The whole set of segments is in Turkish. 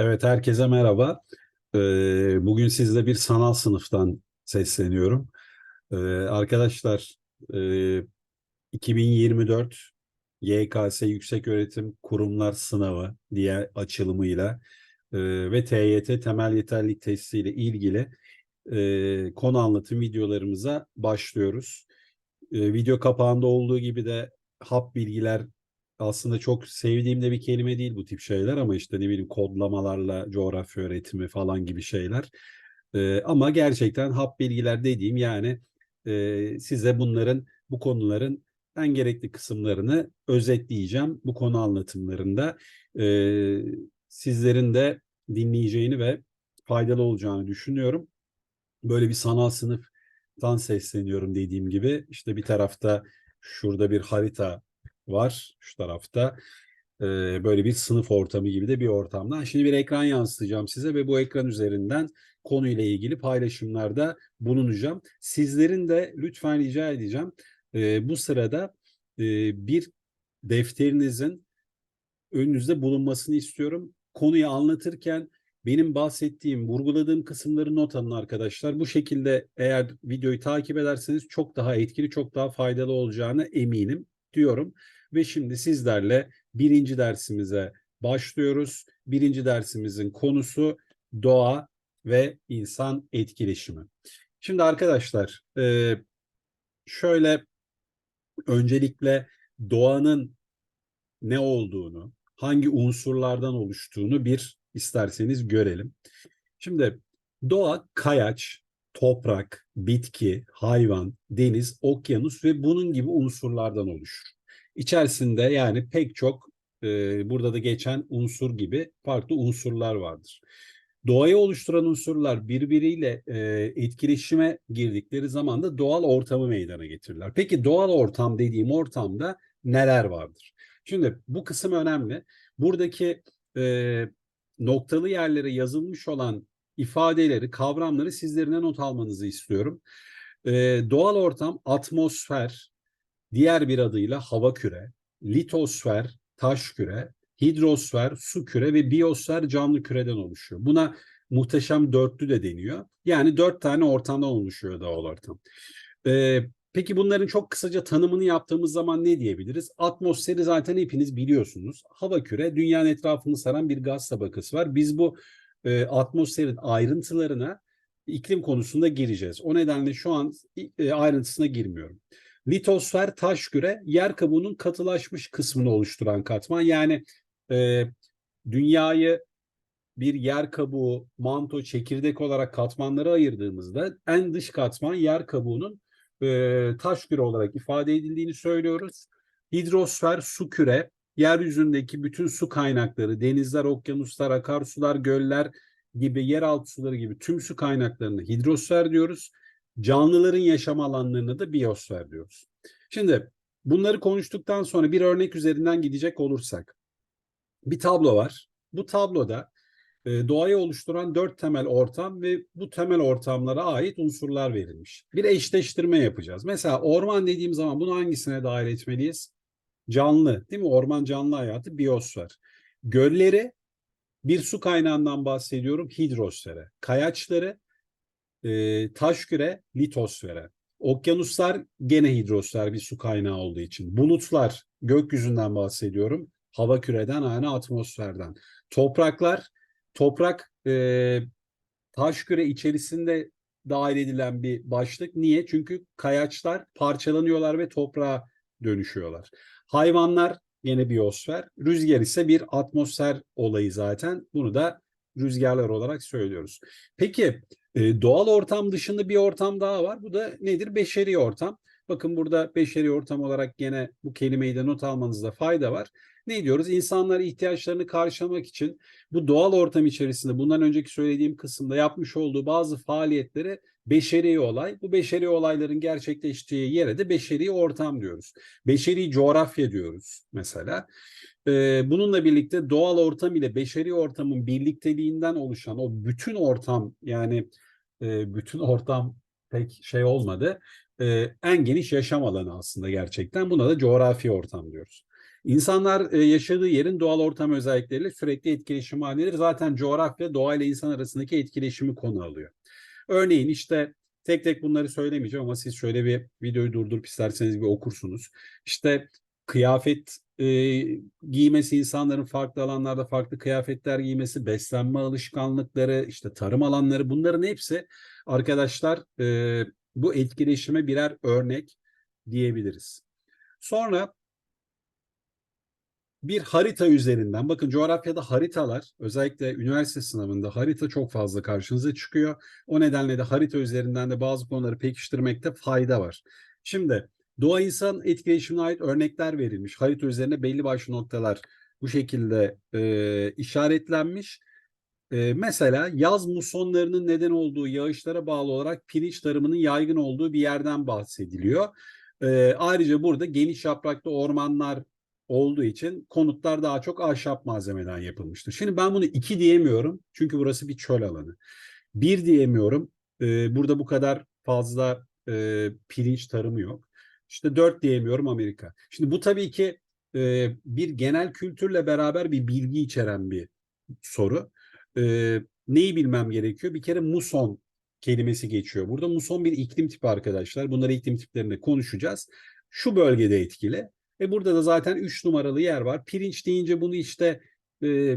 Evet, herkese merhaba. Ee, bugün sizle bir sanal sınıftan sesleniyorum. Ee, arkadaşlar, e, 2024 YKS Yükseköğretim Kurumlar Sınavı diye açılımıyla e, ve TYT Temel Yeterlilik Testi ile ilgili e, konu anlatım videolarımıza başlıyoruz. E, video kapağında olduğu gibi de hap bilgiler aslında çok sevdiğim de bir kelime değil bu tip şeyler ama işte ne bileyim kodlamalarla coğrafya öğretimi falan gibi şeyler. Ee, ama gerçekten hap bilgiler dediğim yani e, size bunların bu konuların en gerekli kısımlarını özetleyeceğim bu konu anlatımlarında. Ee, sizlerin de dinleyeceğini ve faydalı olacağını düşünüyorum. Böyle bir sanal sınıftan sesleniyorum dediğim gibi. İşte bir tarafta şurada bir harita var şu tarafta. Ee, böyle bir sınıf ortamı gibi de bir ortamda. Şimdi bir ekran yansıtacağım size ve bu ekran üzerinden konuyla ilgili paylaşımlarda bulunacağım. Sizlerin de lütfen rica edeceğim e, bu sırada e, bir defterinizin önünüzde bulunmasını istiyorum. Konuyu anlatırken benim bahsettiğim, vurguladığım kısımları not alın arkadaşlar. Bu şekilde eğer videoyu takip ederseniz çok daha etkili, çok daha faydalı olacağını eminim diyorum. Ve şimdi sizlerle birinci dersimize başlıyoruz. Birinci dersimizin konusu doğa ve insan etkileşimi. Şimdi arkadaşlar e, şöyle öncelikle doğanın ne olduğunu, hangi unsurlardan oluştuğunu bir isterseniz görelim. Şimdi doğa kayaç, toprak, bitki, hayvan, deniz, okyanus ve bunun gibi unsurlardan oluşur. İçerisinde yani pek çok e, burada da geçen unsur gibi farklı unsurlar vardır. Doğayı oluşturan unsurlar birbiriyle e, etkileşime girdikleri zaman da doğal ortamı meydana getirirler. Peki doğal ortam dediğim ortamda neler vardır? Şimdi bu kısım önemli. Buradaki e, noktalı yerlere yazılmış olan ifadeleri, kavramları sizlerine not almanızı istiyorum. E, doğal ortam atmosfer, diğer bir adıyla hava küre, litosfer, taş küre, hidrosfer, su küre ve biyosfer canlı küreden oluşuyor. Buna muhteşem dörtlü de deniyor. Yani dört tane ortamdan oluşuyor doğal ortam. Ee, peki bunların çok kısaca tanımını yaptığımız zaman ne diyebiliriz? Atmosferi zaten hepiniz biliyorsunuz. Hava küre dünyanın etrafını saran bir gaz tabakası var. Biz bu e, atmosferin ayrıntılarına iklim konusunda gireceğiz. O nedenle şu an e, ayrıntısına girmiyorum. Litosfer taş küre yer kabuğunun katılaşmış kısmını oluşturan katman. Yani e, dünyayı bir yer kabuğu, manto, çekirdek olarak katmanlara ayırdığımızda en dış katman yer kabuğunun e, taş küre olarak ifade edildiğini söylüyoruz. Hidrosfer su küre, yeryüzündeki bütün su kaynakları, denizler, okyanuslar, akarsular, göller gibi, yeraltı suları gibi tüm su kaynaklarını hidrosfer diyoruz. Canlıların yaşam alanlarına da biyosfer diyoruz. Şimdi bunları konuştuktan sonra bir örnek üzerinden gidecek olursak bir tablo var. Bu tabloda e, doğayı oluşturan dört temel ortam ve bu temel ortamlara ait unsurlar verilmiş. Bir eşleştirme yapacağız. Mesela orman dediğim zaman bunu hangisine dahil etmeliyiz? Canlı değil mi? Orman canlı hayatı biyosfer. Gölleri bir su kaynağından bahsediyorum hidrosfere. Kayaçları e, taş küre litosfere. Okyanuslar gene hidrosfer bir su kaynağı olduğu için. Bulutlar gökyüzünden bahsediyorum. Hava küreden yani atmosferden. Topraklar toprak e, taş küre içerisinde dahil edilen bir başlık. Niye? Çünkü kayaçlar parçalanıyorlar ve toprağa dönüşüyorlar. Hayvanlar yine biyosfer. Rüzgar ise bir atmosfer olayı zaten. Bunu da rüzgarlar olarak söylüyoruz. Peki e, doğal ortam dışında bir ortam daha var. Bu da nedir? Beşeri ortam. Bakın burada beşeri ortam olarak gene bu kelimeyi de not almanızda fayda var. Ne diyoruz? İnsanlar ihtiyaçlarını karşılamak için bu doğal ortam içerisinde bundan önceki söylediğim kısımda yapmış olduğu bazı faaliyetleri beşeri olay. Bu beşeri olayların gerçekleştiği yere de beşeri ortam diyoruz. Beşeri coğrafya diyoruz mesela. Ee, bununla birlikte doğal ortam ile beşeri ortamın birlikteliğinden oluşan o bütün ortam yani e, bütün ortam pek şey olmadı. E, en geniş yaşam alanı aslında gerçekten. Buna da coğrafi ortam diyoruz. İnsanlar e, yaşadığı yerin doğal ortam özellikleriyle sürekli etkileşim halindedir. Zaten coğrafya doğayla insan arasındaki etkileşimi konu alıyor. Örneğin işte tek tek bunları söylemeyeceğim ama siz şöyle bir videoyu durdurup isterseniz bir okursunuz. İşte kıyafet e, giymesi, insanların farklı alanlarda farklı kıyafetler giymesi, beslenme alışkanlıkları, işte tarım alanları bunların hepsi arkadaşlar e, bu etkileşime birer örnek diyebiliriz. Sonra bir harita üzerinden bakın coğrafyada haritalar özellikle üniversite sınavında harita çok fazla karşınıza çıkıyor. O nedenle de harita üzerinden de bazı konuları pekiştirmekte fayda var. Şimdi doğa insan etkileşimine ait örnekler verilmiş. Harita üzerine belli başlı noktalar bu şekilde e, işaretlenmiş. E, mesela yaz musonlarının neden olduğu yağışlara bağlı olarak pirinç tarımının yaygın olduğu bir yerden bahsediliyor. E, ayrıca burada geniş yapraklı ormanlar olduğu için konutlar daha çok ahşap malzemeden yapılmıştır. Şimdi ben bunu iki diyemiyorum çünkü burası bir çöl alanı. Bir diyemiyorum e, burada bu kadar fazla e, pirinç tarımı yok. İşte dört diyemiyorum Amerika. Şimdi bu tabii ki e, bir genel kültürle beraber bir bilgi içeren bir soru. E, neyi bilmem gerekiyor? Bir kere muson kelimesi geçiyor. Burada muson bir iklim tipi arkadaşlar. Bunları iklim tiplerinde konuşacağız. Şu bölgede etkili. Ve burada da zaten 3 numaralı yer var. Pirinç deyince bunu işte e,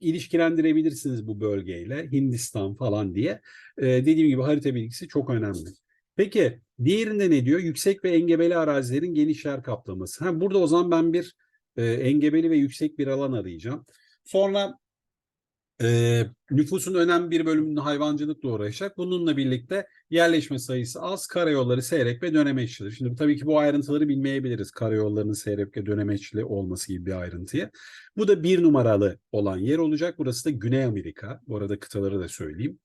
ilişkilendirebilirsiniz bu bölgeyle. Hindistan falan diye. E, dediğim gibi harita bilgisi çok önemli. Peki diğerinde ne diyor? Yüksek ve engebeli arazilerin geniş yer kaplaması. Ha, burada o zaman ben bir e, engebeli ve yüksek bir alan arayacağım. Sonra e, nüfusun önemli bir bölümünün hayvancılıkla uğraşacak. Bununla birlikte yerleşme sayısı az, karayolları seyrek ve dönemeçlidir. Şimdi tabii ki bu ayrıntıları bilmeyebiliriz. Karayollarının seyrek ve dönemeçli olması gibi bir ayrıntıyı. Bu da bir numaralı olan yer olacak. Burası da Güney Amerika. Bu arada kıtaları da söyleyeyim.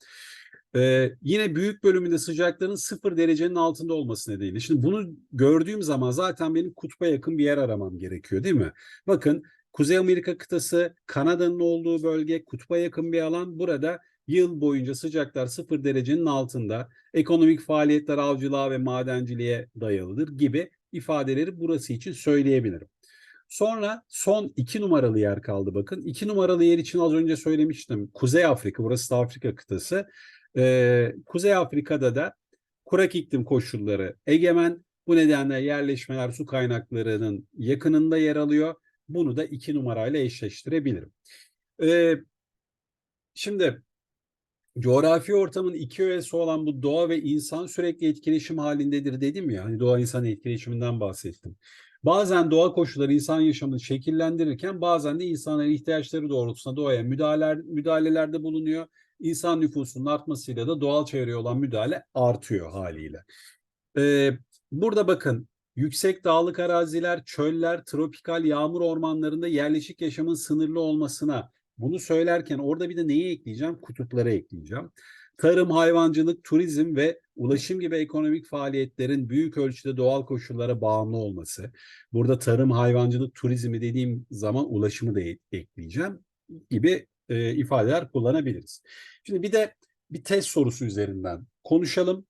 Ee, yine büyük bölümünde sıcakların sıfır derecenin altında olması nedeniyle. Şimdi bunu gördüğüm zaman zaten benim kutba yakın bir yer aramam gerekiyor değil mi? Bakın Kuzey Amerika kıtası, Kanada'nın olduğu bölge, kutba yakın bir alan. Burada yıl boyunca sıcaklar sıfır derecenin altında. Ekonomik faaliyetler avcılığa ve madenciliğe dayalıdır gibi ifadeleri burası için söyleyebilirim. Sonra son iki numaralı yer kaldı bakın. İki numaralı yer için az önce söylemiştim. Kuzey Afrika, burası da Afrika kıtası. Ee, Kuzey Afrika'da da kurak iklim koşulları egemen. Bu nedenle yerleşmeler su kaynaklarının yakınında yer alıyor. Bunu da iki numarayla eşleştirebilirim. Ee, şimdi coğrafi ortamın iki öğesi olan bu doğa ve insan sürekli etkileşim halindedir dedim ya. Hani doğa insan etkileşiminden bahsettim. Bazen doğa koşulları insan yaşamını şekillendirirken bazen de insanların ihtiyaçları doğrultusunda doğaya müdahaleler, müdahalelerde bulunuyor. İnsan nüfusunun artmasıyla da doğal çevreye olan müdahale artıyor haliyle. Ee, burada bakın yüksek dağlık araziler, çöller, tropikal yağmur ormanlarında yerleşik yaşamın sınırlı olmasına bunu söylerken orada bir de neyi ekleyeceğim? Kutupları ekleyeceğim. Tarım, hayvancılık, turizm ve ulaşım gibi ekonomik faaliyetlerin büyük ölçüde doğal koşullara bağımlı olması. Burada tarım, hayvancılık, turizmi dediğim zaman ulaşımı da ekleyeceğim gibi e, ifadeler kullanabiliriz. Şimdi bir de bir test sorusu üzerinden konuşalım.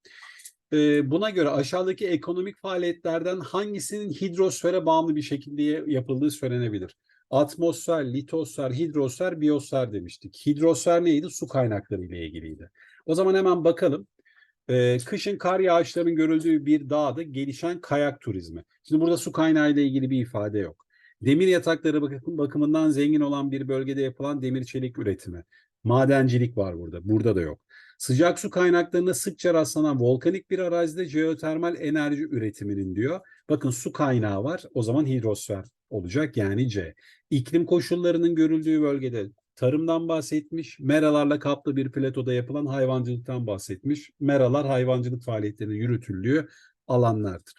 Buna göre aşağıdaki ekonomik faaliyetlerden hangisinin hidrosfere bağımlı bir şekilde yapıldığı söylenebilir? Atmosfer, litosfer, hidrosfer, biyosfer demiştik. Hidrosfer neydi? Su kaynakları ile ilgiliydi. O zaman hemen bakalım. Ee, kışın kar yağışlarının görüldüğü bir dağda gelişen kayak turizmi. Şimdi burada su kaynağı ile ilgili bir ifade yok. Demir yatakları bakımından zengin olan bir bölgede yapılan demir çelik üretimi. Madencilik var burada. Burada da yok. Sıcak su kaynaklarına sıkça rastlanan volkanik bir arazide jeotermal enerji üretiminin diyor. Bakın su kaynağı var. O zaman hidrosfer olacak yani C. İklim koşullarının görüldüğü bölgede tarımdan bahsetmiş. Meralarla kaplı bir platoda yapılan hayvancılıktan bahsetmiş. Meralar hayvancılık faaliyetlerinin yürütüldüğü alanlardır.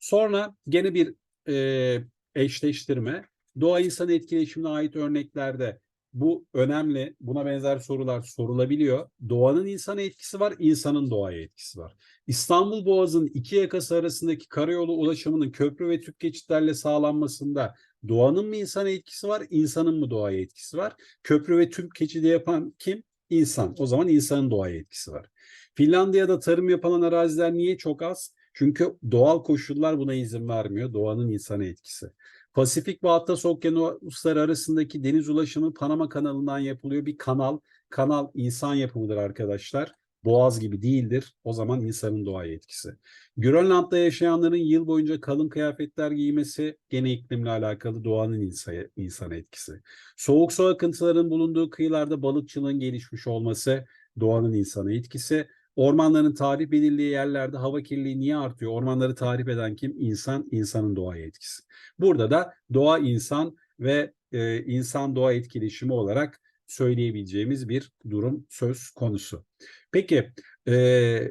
Sonra gene bir e, eşleştirme. Doğa insan etkileşimine ait örneklerde bu önemli. Buna benzer sorular sorulabiliyor. Doğanın insana etkisi var, insanın doğaya etkisi var. İstanbul Boğazı'nın iki yakası arasındaki karayolu ulaşımının köprü ve tüp geçitlerle sağlanmasında doğanın mı insana etkisi var, insanın mı doğaya etkisi var? Köprü ve tüp geçidi yapan kim? İnsan. O zaman insanın doğaya etkisi var. Finlandiya'da tarım yapılan araziler niye çok az? Çünkü doğal koşullar buna izin vermiyor. Doğanın insana etkisi. Pasifik ve Atlas Okyanusları arasındaki deniz ulaşımı Panama kanalından yapılıyor. Bir kanal, kanal insan yapımıdır arkadaşlar. Boğaz gibi değildir. O zaman insanın doğaya etkisi. Grönland'da yaşayanların yıl boyunca kalın kıyafetler giymesi gene iklimle alakalı doğanın insana, insana etkisi. Soğuk su akıntıların bulunduğu kıyılarda balıkçılığın gelişmiş olması doğanın insana etkisi. Ormanların tahrip edildiği yerlerde hava kirliliği niye artıyor? Ormanları tahrip eden kim? İnsan, insanın doğaya etkisi. Burada da doğa insan ve e, insan doğa etkileşimi olarak söyleyebileceğimiz bir durum söz konusu. Peki, e,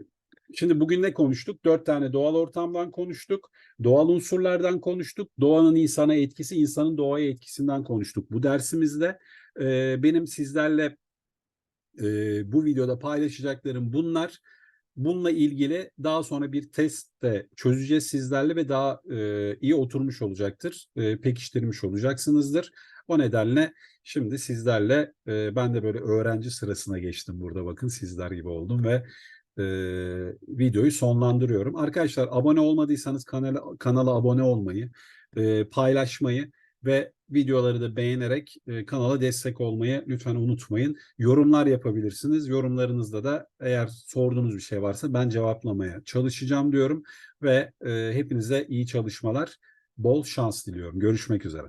şimdi bugün ne konuştuk? Dört tane doğal ortamdan konuştuk, doğal unsurlardan konuştuk, doğanın insana etkisi, insanın doğaya etkisinden konuştuk. Bu dersimizde e, benim sizlerle e, bu videoda paylaşacaklarım bunlar. Bununla ilgili daha sonra bir test de çözeceğiz sizlerle ve daha e, iyi oturmuş olacaktır. E, pekiştirmiş olacaksınızdır. O nedenle şimdi sizlerle e, ben de böyle öğrenci sırasına geçtim burada bakın sizler gibi oldum ve e, videoyu sonlandırıyorum. Arkadaşlar abone olmadıysanız kanala, kanala abone olmayı, e, paylaşmayı ve videoları da beğenerek e, kanala destek olmayı lütfen unutmayın. Yorumlar yapabilirsiniz. Yorumlarınızda da eğer sorduğunuz bir şey varsa ben cevaplamaya çalışacağım diyorum ve e, hepinize iyi çalışmalar, bol şans diliyorum. Görüşmek üzere.